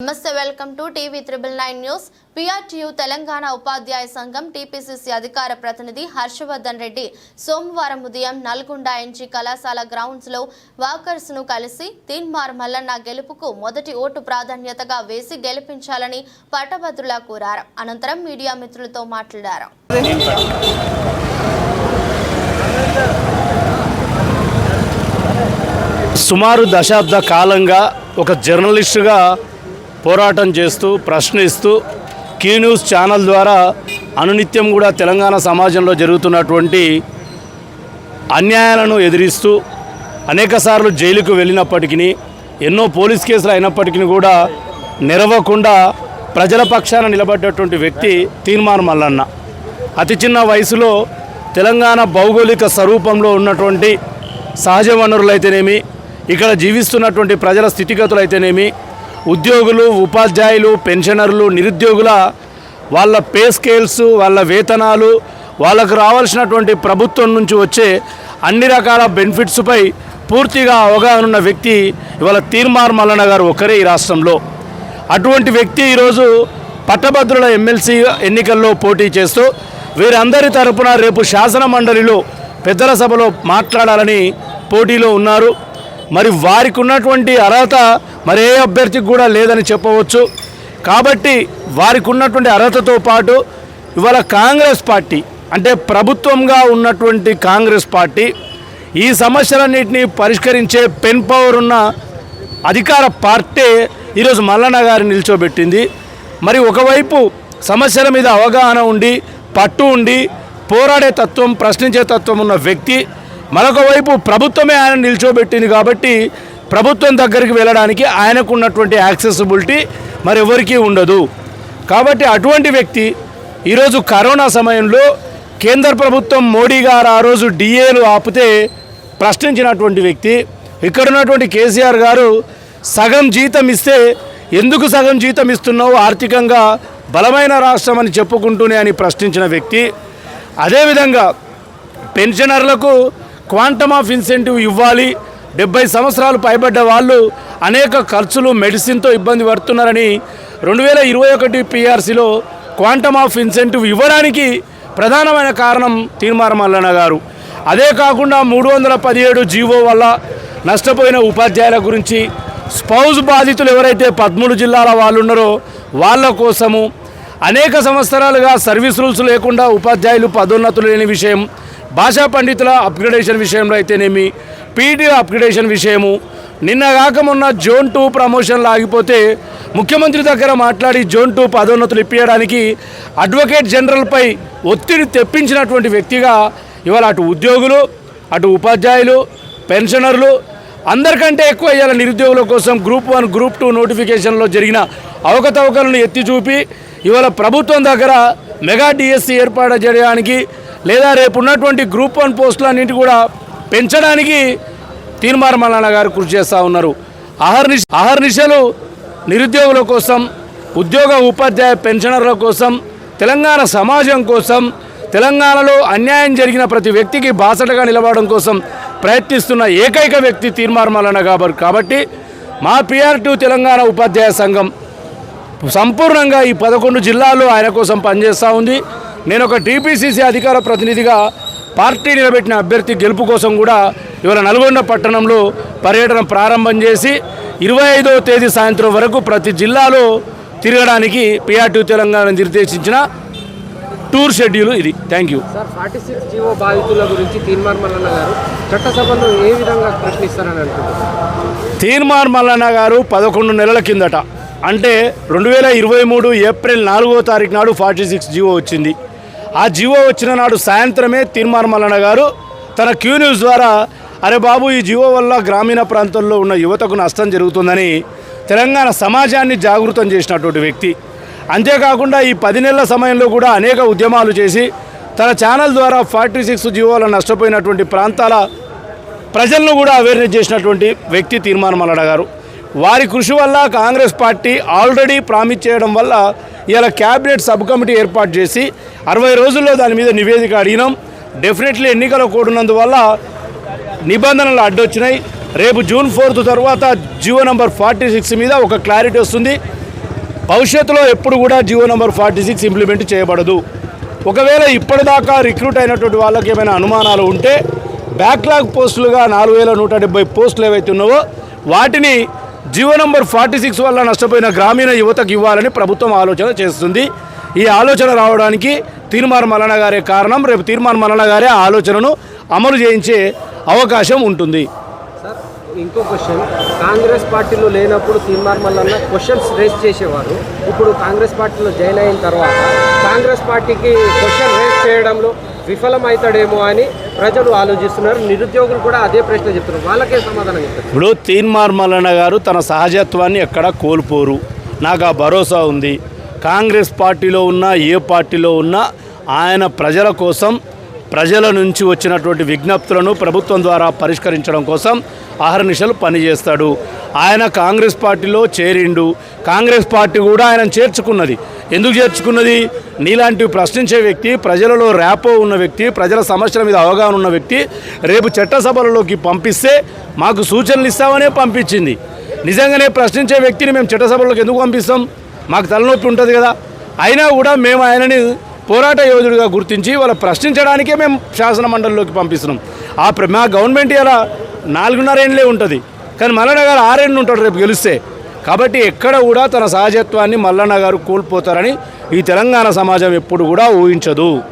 నమస్తే welcome to TV triple nine news. PRTU Telangana ఉపాధ్యాయ సంఘం TPCC అధికార ప్రతినిధి హర్షవర్ధన్ రెడ్డి సోమవారం ఉదయం నల్గొండ ఎన్జీ కళాశాల గ్రౌండ్స్లో వాకర్స్ను కలిసి తీన్మార్ మల్లన్న గెలుపుకు మొదటి ఓటు ప్రాధాన్యతగా వేసి గెలిపించాలని పట్టభద్రులా కోరారు. అనంతరం మీడియా మిత్రులతో మాట్లాడారు. సుమారు దశాబ్ద కాలంగా ఒక జర్నలిస్టుగా పోరాటం చేస్తూ ప్రశ్నిస్తూ కీ న్యూస్ ఛానల్ ద్వారా అనునిత్యం కూడా తెలంగాణ సమాజంలో జరుగుతున్నటువంటి అన్యాయాలను ఎదిరిస్తూ అనేకసార్లు జైలుకు వెళ్ళినప్పటికీ ఎన్నో పోలీస్ కేసులు అయినప్పటికీ కూడా నెరవకుండా ప్రజల పక్షాన నిలబడ్డటువంటి వ్యక్తి తీర్మాన్ మల్లన్న. అతి చిన్న వయసులో తెలంగాణ భౌగోళిక స్వరూపంలో ఉన్నటువంటి సహజ వనరులైతేనేమి ఇక్కడ జీవిస్తున్నటువంటి ప్రజల స్థితిగతులు అయితేనేమి ఉద్యోగులు ఉపాధ్యాయులు పెన్షనర్లు నిరుద్యోగుల వాళ్ళ పే స్కేల్స్ వాళ్ళ వేతనాలు వాళ్ళకు రావాల్సినటువంటి ప్రభుత్వం నుంచి వచ్చే అన్ని రకాల బెనిఫిట్స్పై పూర్తిగా అవగాహన ఉన్న వ్యక్తి ఇవాళ తీర్మార్ మల్లన్న గారు ఒకరే ఈ రాష్ట్రంలో. అటువంటి వ్యక్తి ఈరోజు పట్టభద్రుల ఎమ్మెల్సీ ఎన్నికల్లో పోటీ చేస్తూ వీరందరి తరపున రేపు శాసన మండలిలో పెద్దల సభలో మాట్లాడాలని పోటీలో ఉన్నారు. మరి వారికి ఉన్నటువంటి అర్హత మరే అభ్యర్థికి కూడా లేదని చెప్పవచ్చు. కాబట్టి వారికి ఉన్నటువంటి అర్హతతో పాటు ఇవాళ కాంగ్రెస్ పార్టీ అంటే ప్రభుత్వంగా ఉన్నటువంటి కాంగ్రెస్ పార్టీ ఈ సమస్యలన్నింటినీ పరిష్కరించే పెన్ పవర్ ఉన్న అధికార పార్టీ ఈరోజు మల్లన్న గారిని నిల్చోబెట్టింది. మరి ఒకవైపు సమస్యల మీద అవగాహన ఉండి పట్టు ఉండి పోరాడే తత్వం ప్రశ్నించే తత్వం ఉన్న వ్యక్తి మరొక వైపు ప్రభుత్వమే ఆయన నిల్చోబెట్టింది కాబట్టి ప్రభుత్వం దగ్గరికి వెళ్ళడానికి ఆయనకు ఉన్నటువంటి యాక్సెసిబిలిటీ మరి ఉండదు. కాబట్టి అటువంటి వ్యక్తి ఈరోజు కరోనా సమయంలో కేంద్ర ప్రభుత్వం మోడీ గారు ఆ రోజు డిఏలు ఆపితే ప్రశ్నించినటువంటి వ్యక్తి ఇక్కడ ఉన్నటువంటి కేసీఆర్ గారు సగం జీతం ఇస్తే ఎందుకు సగం జీతం ఇస్తున్నావు? ఆర్థికంగా బలమైన రాష్ట్రం అని చెప్పుకుంటూనే అని ప్రశ్నించిన వ్యక్తి. అదేవిధంగా పెన్షనర్లకు క్వాంటమ్ ఆఫ్ ఇన్సెంటివ్ ఇవ్వాలి. డెబ్బై సంవత్సరాలు పైబడ్డ వాళ్ళు అనేక ఖర్చులు మెడిసిన్తో ఇబ్బంది పడుతున్నారని రెండు వేల ఇరవై ఒకటి పిఆర్సీలో క్వాంటమ్ ఆఫ్ ఇన్సెంటివ్ ఇవ్వడానికి ప్రధానమైన కారణం తీర్మార్ మల్లన్న గారు. అదే కాకుండా మూడు వందల పదిహేడు జీవో వల్ల నష్టపోయిన ఉపాధ్యాయుల గురించి స్పౌజ్ బాధితులు ఎవరైతే పదమూడు జిల్లాల వాళ్ళు ఉన్నారో వాళ్ళ కోసము అనేక సంవత్సరాలుగా సర్వీస్ రూల్స్ లేకుండా ఉపాధ్యాయులు పదోన్నతులు లేని విషయం భాషా పండితుల అప్గ్రేడేషన్ విషయంలో అయితేనేమి పీటీ అప్గ్రేడేషన్ విషయము. నిన్న కాకమున్న జోన్ టూ ప్రమోషన్లు ఆగిపోతే ముఖ్యమంత్రి దగ్గర మాట్లాడి జోన్ టూ పదోన్నతులు ఇప్పించడానికి అడ్వకేట్ జనరల్పై ఒత్తిడి తెప్పించినటువంటి వ్యక్తిగా ఇవాళ అటు ఉద్యోగులు అటు ఉపాధ్యాయులు పెన్షనర్లు అందరికంటే ఎక్కువ ఇవాళ నిరుద్యోగుల కోసం గ్రూప్ వన్ గ్రూప్ టూ నోటిఫికేషన్లో జరిగిన అవకతవకలను ఎత్తి చూపి ఇవాళ ప్రభుత్వం దగ్గర మెగా డిఎస్సి ఏర్పాటు చేయడానికి లేదా రేపు ఉన్నటువంటి గ్రూప్ వన్ పోస్టులన్నింటి కూడా పెంచడానికి తీర్మార్ మల్లన్న గారు కృషి చేస్తూ ఉన్నారు. అహర్నిశ అహర్నిశలు నిరుద్యోగుల కోసం ఉద్యోగ ఉపాధ్యాయ పెన్షనర్ల కోసం తెలంగాణ సమాజం కోసం తెలంగాణలో అన్యాయం జరిగిన ప్రతి వ్యక్తికి బాసటగా నిలబడడం కోసం ప్రయత్నిస్తున్న ఏకైక వ్యక్తి తీర్మార్ మల్లన్న గారు కాబట్టి మా పిఆర్ టూ తెలంగాణ ఉపాధ్యాయ సంఘం సంపూర్ణంగా ఈ పదకొండు జిల్లాల్లో ఆయన కోసం పనిచేస్తూ ఉంది. నేను ఒక టీపీసీసీ అధికార ప్రతినిధిగా పార్టీ నిలబెట్టిన అభ్యర్థి గెలుపు కోసం కూడా ఇవాళ నల్గొండ పట్టణంలో పర్యటన ప్రారంభం చేసి ఇరవై ఐదవ తేదీ సాయంత్రం వరకు ప్రతి జిల్లాలో తిరగడానికి పిఆర్టీ తెలంగాణ నిర్దేశించిన టూర్ షెడ్యూల్ ఇది. Thank you sir forty six GO బాధితుల గురించి తీర్మార్ మల్లన్న గారు చట్టసభలో ఏ విధంగా ప్రశ్నిస్తారని అంటున్నారు తీర్మార్ మల్లన్న గారు పదకొండు నెలల కిందట అంటే రెండు వేల ఇరవై మూడు ఏప్రిల్ నాలుగో తారీఖు నాడు ఫార్టీ సిక్స్ జీవో వచ్చింది. ఆ జీవో వచ్చిన నాడు సాయంత్రమే తీర్మార్ మల్లన్న గారు. తన క్యూ న్యూస్ ద్వారా అరే బాబు ఈ జీవో వల్ల గ్రామీణ ప్రాంతాల్లో ఉన్న యువతకు నష్టం జరుగుతుందని తెలంగాణ సమాజాన్ని జాగృతం చేసినటువంటి వ్యక్తి. అంతేకాకుండా ఈ పది నెలల సమయంలో కూడా అనేక ఉద్యమాలు చేసి తన ఛానల్ ద్వారా ఫార్టీ సిక్స్ జీవోల నష్టపోయినటువంటి ప్రాంతాల ప్రజలను కూడా అవేర్నెస్ చేసినటువంటి వ్యక్తి తీర్మానం మల్లడ గారు. వారి కృషి వల్ల కాంగ్రెస్ పార్టీ ఆల్రెడీ ప్రామిస్ చేయడం వల్ల ఇలా క్యాబినెట్ సబ్ కమిటీ ఏర్పాటు చేసి అరవై రోజుల్లో దాని మీద నివేదిక అడిగినాం. డెఫినెట్లీ ఎన్నికల కూడినందువల్ల నిబంధనలు అడ్డొచ్చినాయి. రేపు జూన్ ఫోర్త్ తర్వాత జియో నంబర్ ఫార్టీ సిక్స్ మీద ఒక క్లారిటీ వస్తుంది. భవిష్యత్తులో ఎప్పుడు కూడా GO number forty six implement చేయబడదు. ఒకవేళ ఇప్పటిదాకా రిక్రూట్ అయినటువంటి వాళ్ళకి ఏమైనా అనుమానాలు ఉంటే బ్యాక్లాగ్ పోస్టులుగా నాలుగు వేల నూట డెబ్బై పోస్టులు ఏవైతే ఉన్నావో వాటిని జియో నంబర్ ఫార్టీ సిక్స్ వల్ల నష్టపోయిన గ్రామీణ యువతకు ఇవ్వాలని ప్రభుత్వం ఆలోచన చేస్తుంది. ఈ ఆలోచన రావడానికి తీర్మార్ మల్లన్న గారే కారణం. రేపు తీర్మార్ మల్లన్న గారే ఆలోచనను అమలు చేయించే అవకాశం ఉంటుంది. సార్ ఇంకో క్వశ్చన్. కాంగ్రెస్ పార్టీలో లేనప్పుడు తీర్మార్ మల్లన్న క్వశ్చన్స్ రేస్ చేసేవారు. ఇప్పుడు కాంగ్రెస్ పార్టీలో జాయిన్ అయిన తర్వాత కాంగ్రెస్ పార్టీకి క్వశ్చన్ రేస్ చేయడంలో విఫలమవుతాడేమో అని ప్రజలు ఆలోచిస్తున్నారు. నిరుద్యోగులు కూడా అదే ప్రశ్న చెప్తున్నారు. వాళ్ళకే సమాధానం చెప్తారు ఇప్పుడు తీన్మార్ మల్లన్న గారు తన సహజత్వాన్ని ఎక్కడా కోల్పోరు. నాకు ఆ భరోసా ఉంది. కాంగ్రెస్ పార్టీలో ఉన్నా ఏ పార్టీలో ఉన్నా ఆయన ప్రజల కోసం ప్రజల నుంచి వచ్చినటువంటి విజ్ఞప్తులను ప్రభుత్వం ద్వారా పరిష్కరించడం కోసం అహర్నిశలు పనిచేస్తాడు. ఆయన కాంగ్రెస్ పార్టీలో చేరిండు. కాంగ్రెస్ పార్టీ కూడా ఆయన చేర్చుకున్నది. ఎందుకు చేర్చుకున్నది? నీలాంటివి ప్రశ్నించే వ్యక్తి ప్రజలలో ర్యాపో ఉన్న వ్యక్తి ప్రజల సమస్యల మీద అవగాహన ఉన్న వ్యక్తి రేపు చట్టసభలలోకి పంపిస్తే మాకు సూచనలు ఇస్తామనే పంపించింది. నిజంగానే ప్రశ్నించే వ్యక్తిని మేము చట్టసభలోకి ఎందుకు పంపిస్తాం? మాకు తలనొప్పి ఉంటుంది కదా. అయినా కూడా మేము ఆయనని పోరాట యోధుడిగా గుర్తించి వాళ్ళ ప్రశ్నించడానికే మేము శాసన మండలిలోకి పంపిస్తున్నాం. ఆ ప్ర- మా గవర్నమెంట్ ఇలా నాలుగున్నర ఏళ్ళే ఉంటుంది. కానీ మల్లన్న గారు ఆరేళ్ళు ఉంటాడు రేపు గెలిస్తే. కాబట్టి ఎక్కడ కూడా తన సహజత్వాన్ని మల్లన్న గారు కోల్పోతారని ఈ తెలంగాణ సమాజం ఎప్పుడు కూడా ఊహించదు.